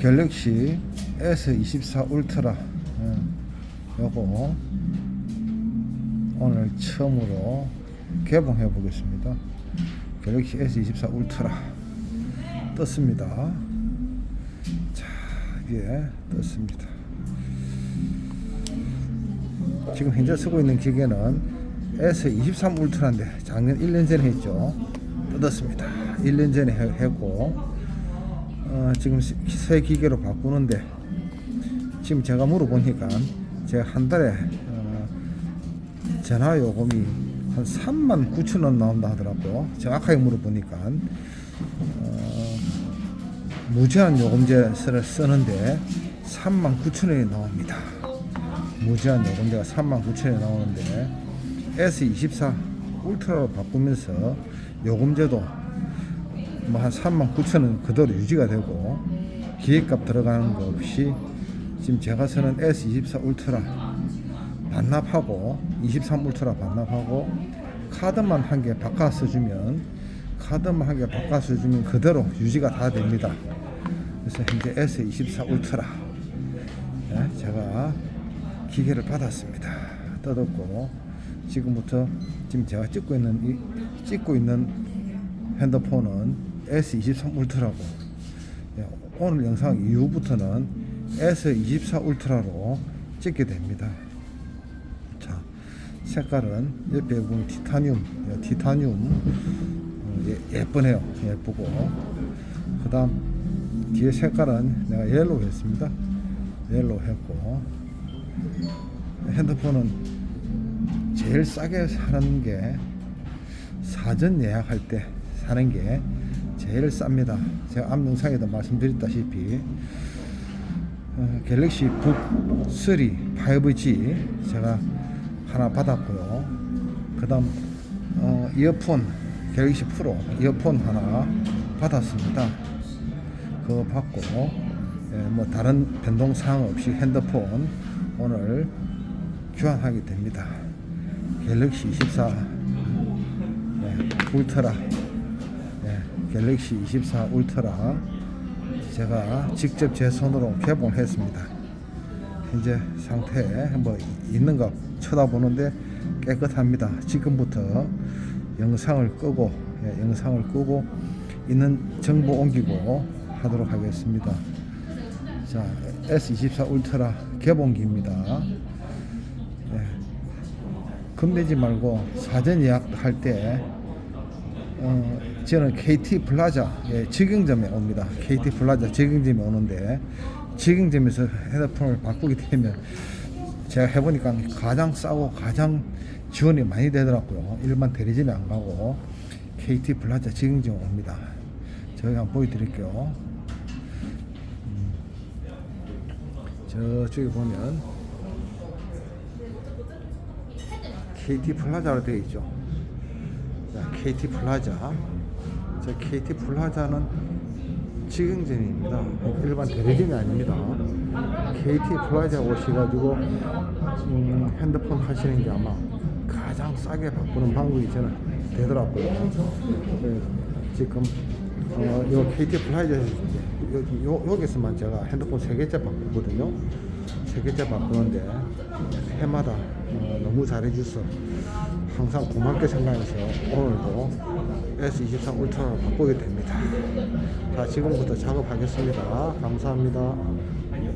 갤럭시 S24 울트라 예, 요거 오늘 처음으로 개봉해 보겠습니다. 갤럭시 S24 울트라 떴습니다. 자, 이게 떴습니다. 지금 현재 쓰고 있는 기계는 S23 울트라인데 작년 1년 전에 했죠. 뜯었습니다. 1년 전에 해- 했고 어, 지금 시- 새 기계로 바꾸는데 지금 제가 물어보니까 제가 한 달에 어, 전화 요금이 한 3만 9천 원 나온다 하더라고요. 정확하게 물어보니까 어, 무제한 요금제를 쓰는데 3만 9천 원이 나옵니다. 무제한 요금제가 3만 9천 원이 나오는데 S24 울트라로 바꾸면서 요금제도 뭐 한 3만 9천 원 그대로 유지가 되고 기획값 들어가는 거 없이 지금 제가 쓰는 S24 울트라 반납하고 23 울트라 반납하고 카드만 한 개 바꿔 써주면 카드만 한 개 바꿔 써주면 그대로 유지가 다 됩니다. 그래서 현재 S24 울트라 예, 제가 기계를 받았습니다. 뜯었고 지금부터 지금 제가 찍고 있는 이, 찍고 있는 핸드폰은 S23 울트라고 예, 오늘 영상 이후부터는 S24 울트라로 찍게 됩니다. 자 색깔은 옆에 보면 티타늄 예, 티타늄 어, 예, 예쁘네요. 예쁘고. 그 다음 뒤에 색깔은 내가 옐로우 했습니다. 옐로우 했고. 핸드폰은 제일 싸게 사는 게 사전 예약할 때 사는 게 제일 쌉니다. 제가 앞 영상에도 말씀드렸다시피 어, 갤럭시 북 3 5G 제가 하나 받았고요. 그다음 어, 이어폰 갤럭시 프로 이어폰 하나 받았습니다. 그거 받고 예, 뭐 다른 변동 사항 없이 핸드폰 오늘 교환하게 됩니다. 갤럭시 24 예, 울트라 예, 갤럭시 24 울트라 제가 직접 제 손으로 개봉했습니다. 현재 상태 뭐 있는 거 쳐다보는데 깨끗합니다. 지금부터 영상을 끄고 예, 영상을 끄고 있는 정보 옮기고 하도록 하겠습니다. 자, S24 울트라 개봉기입니다. 예. 겁내지 말고 사전 예약할 때 어, 저는 KT 플라자 예, 직영점에 옵니다. KT 플라자 직영점에 오는데 직영점에서 핸드폰을 바꾸게 되면 제가 해보니까 가장 싸고 가장 지원이 많이 되더라고요. 일반 대리점에 안 가고 KT 플라자 직영점에 옵니다. 저희가 한번 보여드릴게요. 음. 저쪽에 보면 KT 플라자로 되어 있죠. 자, KT 플라자. 저 KT 플라자는 직영점입니다. 일반 대리점이 아닙니다. KT 플라자 오셔가지고 음, 핸드폰 하시는 게 아마 가장 싸게 바꾸는 방법이 저는 되더라고요. 네, 지금 어, 요 KT 플라자에서 요, 요, 여기서만 제가 핸드폰 세 개째 바꾸거든요. 세 개째 바꾸는데 해마다 어, 너무 잘해줘서 항상 고맙게 생각해서 오늘도 S23 울트라로 바꾸게 됩니다. 자, 지금부터 작업하겠습니다. 감사합니다.